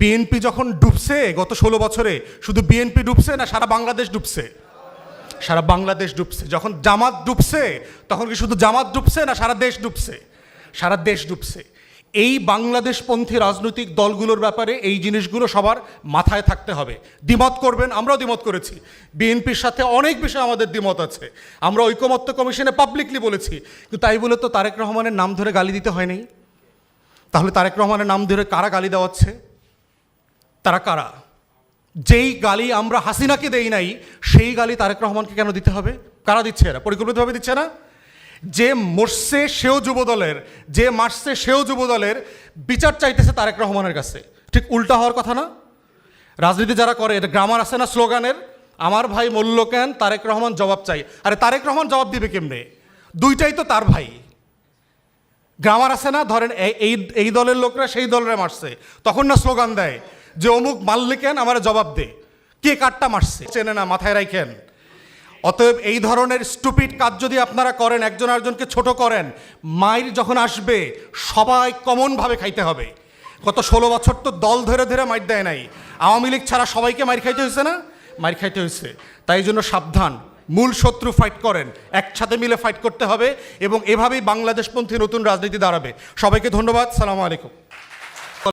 BNP যখন ডুবছে গত ষোলো বছরে, শুধু বিএনপি ডুবছে না, সারা বাংলাদেশ ডুবছে। সারা বাংলাদেশ ডুবছে। যখন জামাত ডুবছে, তখন কি শুধু জামাত ডুবছে না, সারা দেশ ডুবছে? সারা দেশ ডুবছে। এই বাংলাদেশপন্থী রাজনৈতিক দলগুলোর ব্যাপারে এই জিনিসগুলো সবার মাথায় থাকতে হবে। দ্বিমত করবেন, আমরাও দ্বিমত করেছি। বিএনপির সাথে অনেক বিষয়ে আমাদের দ্বিমত আছে। আমরা ঐকমত্য কমিশনে পাবলিকলি বলেছি, কিন্তু তাই বলে তো তারেক রহমানের নাম ধরে গালি দিতে হয়নি তাহলে তারেক রহমানের নাম ধরে কারা গালি দেওয়াচ্ছে? তারা কারা যেই গালি আমরা হাসিনাকে দেই নাই, সেই গালি তারেক রহমানকে কেন দিতে হবে? কারা দিচ্ছে এরা? পরিকল্পিতভাবে দিচ্ছে না? যে মরছে সেও যুবদলের, যে মারছে সেও যুবদলের বিচার চাইতেছে তারেক রহমানের কাছে। ঠিক উল্টা হওয়ার কথা না? রাজনীতি যারা করে, এটা গ্রামার আছে না স্লোগানের? আমার ভাই মূল্য কেন? তারেক রহমান জবাব চাই। আরে তারেক রহমান জবাব দিবে কেমনে? দুইটাই তো তার ভাই। গ্রামার আছে না? ধরেন এই এই দলের লোকরা সেই দলের মারছে। তখন না স্লোগান দেয় যে অমুক মারলে কেন আমার জবাব দে। কে কাঠটা মারছে? চেনে না, মাথায় রাখেন অতএব এই ধরনের স্টুপিড কাজ যদি আপনারা করেন, একজন আরেকজনকে ছোট করেন মায়ের যখন আসবে, সবাই কমনভাবে খাইতে হবে। গত ষোলো বছর তো দল ধরে ধরে মাইর দেয় নাই। আওয়ামী লীগ ছাড়া সবাইকে মাইর খাইতে হয়েছে না? মাইর খাইতে হয়েছে তাই জন্য সাবধান। মূল শত্রু ফাইট করেন। একসাথে মিলে ফাইট করতে হবে এবং এভাবেই বাংলাদেশপন্থী নতুন রাজনীতি দাঁড়াবে। সবাইকে ধন্যবাদ। সালামু আলাইকুম।